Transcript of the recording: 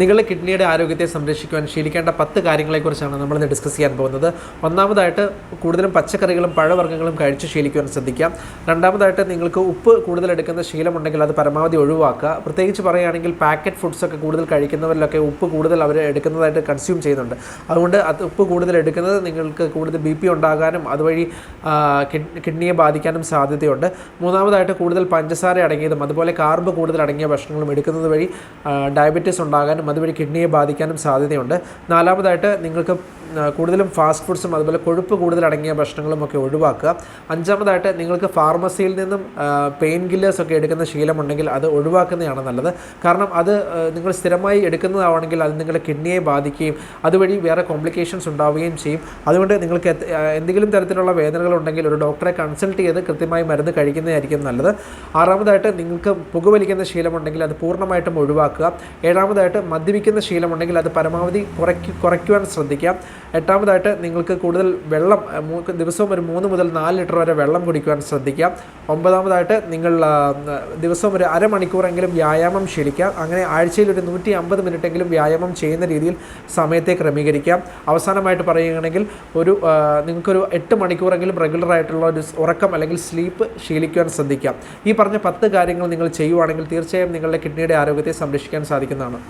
നിങ്ങളുടെ കിഡ്നിയുടെ ആരോഗ്യത്തെ സംരക്ഷിക്കുവാൻ ശീലിക്കേണ്ട പത്ത് കാര്യങ്ങളെക്കുറിച്ചാണ് നമ്മളിന്ന് ഡിസ്കസ് ചെയ്യാൻ പോകുന്നത്. ഒന്നാമതായിട്ട് കൂടുതലും പച്ചക്കറികളും പഴവർഗങ്ങളും കഴിച്ച് ശീലിക്കുവാൻ ശ്രദ്ധിക്കാം. രണ്ടാമതായിട്ട് നിങ്ങൾക്ക് ഉപ്പ് കൂടുതൽ എടുക്കുന്ന ശീലമുണ്ടെങ്കിൽ അത് പരമാവധി ഒഴിവാക്കുക. പ്രത്യേകിച്ച് പറയുകയാണെങ്കിൽ പാക്കറ്റ് ഫുഡ്സൊക്കെ കൂടുതൽ കഴിക്കുന്നവരിലൊക്കെ ഉപ്പ് കൂടുതൽ അവർ എടുക്കുന്നതായിട്ട് കൺസ്യൂം ചെയ്യുന്നുണ്ട്. അതുകൊണ്ട് അത് ഉപ്പ് കൂടുതൽ എടുക്കുന്നത് നിങ്ങൾക്ക് കൂടുതൽ ബി പി ഉണ്ടാകാനും അതുവഴി കിഡ്നിയെ ബാധിക്കാനും സാധ്യതയുണ്ട്. മൂന്നാമതായിട്ട് കൂടുതൽ പഞ്ചസാര അടങ്ങിയതും അതുപോലെ കാർബ് കൂടുതൽ അടങ്ങിയ ഭക്ഷണങ്ങളും എടുക്കുന്നത് വഴി ഡയബറ്റീസ് ഉണ്ടാകാനും അതുവഴി കിഡ്നിയെ ബാധിക്കാനും സാധ്യതയുണ്ട്. നാലാമതായിട്ട് നിങ്ങൾക്ക് കൂടുതലും ഫാസ്റ്റ് ഫുഡ്സും അതുപോലെ കൊഴുപ്പ് കൂടുതലടങ്ങിയ ഭക്ഷണങ്ങളും ഒക്കെ ഒഴിവാക്കുക. അഞ്ചാമതായിട്ട് നിങ്ങൾക്ക് ഫാർമസിയിൽ നിന്നും പെയിൻ കില്ലേഴ്സ് ഒക്കെ എടുക്കുന്ന ശീലമുണ്ടെങ്കിൽ അത് ഒഴിവാക്കുന്നതാണ് നല്ലത്. കാരണം അത് നിങ്ങൾ സ്ഥിരമായി എടുക്കുന്നതാണെങ്കിൽ അത് നിങ്ങളുടെ കിഡ്നിയെ ബാധിക്കുകയും അതുവഴി വേറെ കോംപ്ലിക്കേഷൻസ് ഉണ്ടാവുകയും ചെയ്യും. അതുകൊണ്ട് നിങ്ങൾക്ക് എന്തെങ്കിലും തരത്തിലുള്ള വേദനകൾ ഉണ്ടെങ്കിൽ ഒരു ഡോക്ടറെ കൺസൾട്ട് ചെയ്ത് കൃത്യമായി മരുന്ന് കഴിക്കുന്നതായിരിക്കും നല്ലത്. ആറാമതായിട്ട് നിങ്ങൾക്ക് പുകവലിക്കുന്ന ശീലമുണ്ടെങ്കിൽ അത് പൂർണമായിട്ടും ഒഴിവാക്കുക. ഏഴാമതായിട്ട് മദ്യപിക്കുന്ന ശീലമുണ്ടെങ്കിൽ അത് പരമാവധി കുറയ്ക്ക് കുറയ്ക്കുവാൻ ശ്രദ്ധിക്കാം. എട്ടാമതായിട്ട് നിങ്ങൾക്ക് കൂടുതൽ വെള്ളം ദിവസവും ഒരു മൂന്ന് മുതൽ നാല് ലിറ്റർ വരെ വെള്ളം കുടിക്കുവാൻ ശ്രദ്ധിക്കാം. ഒമ്പതാമതായിട്ട് നിങ്ങൾ ദിവസവും ഒരു അരമണിക്കൂറെങ്കിലും വ്യായാമം ശീലിക്കാം അങ്ങനെ ആഴ്ചയിൽ ഒരു നൂറ്റി അമ്പത് മിനിറ്റെങ്കിലും വ്യായാമം ചെയ്യുന്ന രീതിയിൽ സമയത്തെ ക്രമീകരിക്കാം. അവസാനമായിട്ട് പറയുകയാണെങ്കിൽ ഒരു നിങ്ങൾക്കൊരു എട്ട് മണിക്കൂറെങ്കിലും റെഗുലർ ആയിട്ടുള്ള ഒരു ഉറക്കം അല്ലെങ്കിൽ സ്ലീപ്പ് ശീലിക്കുവാൻ ശ്രദ്ധിക്കാം. ഈ പറഞ്ഞ പത്ത് കാര്യങ്ങൾ നിങ്ങൾ ചെയ്യുവാണെങ്കിൽ തീർച്ചയായും നിങ്ങളുടെ കിഡ്നിയുടെ ആരോഗ്യത്തെ സംരക്ഷിക്കാൻ സാധിക്കുന്നതാണ്.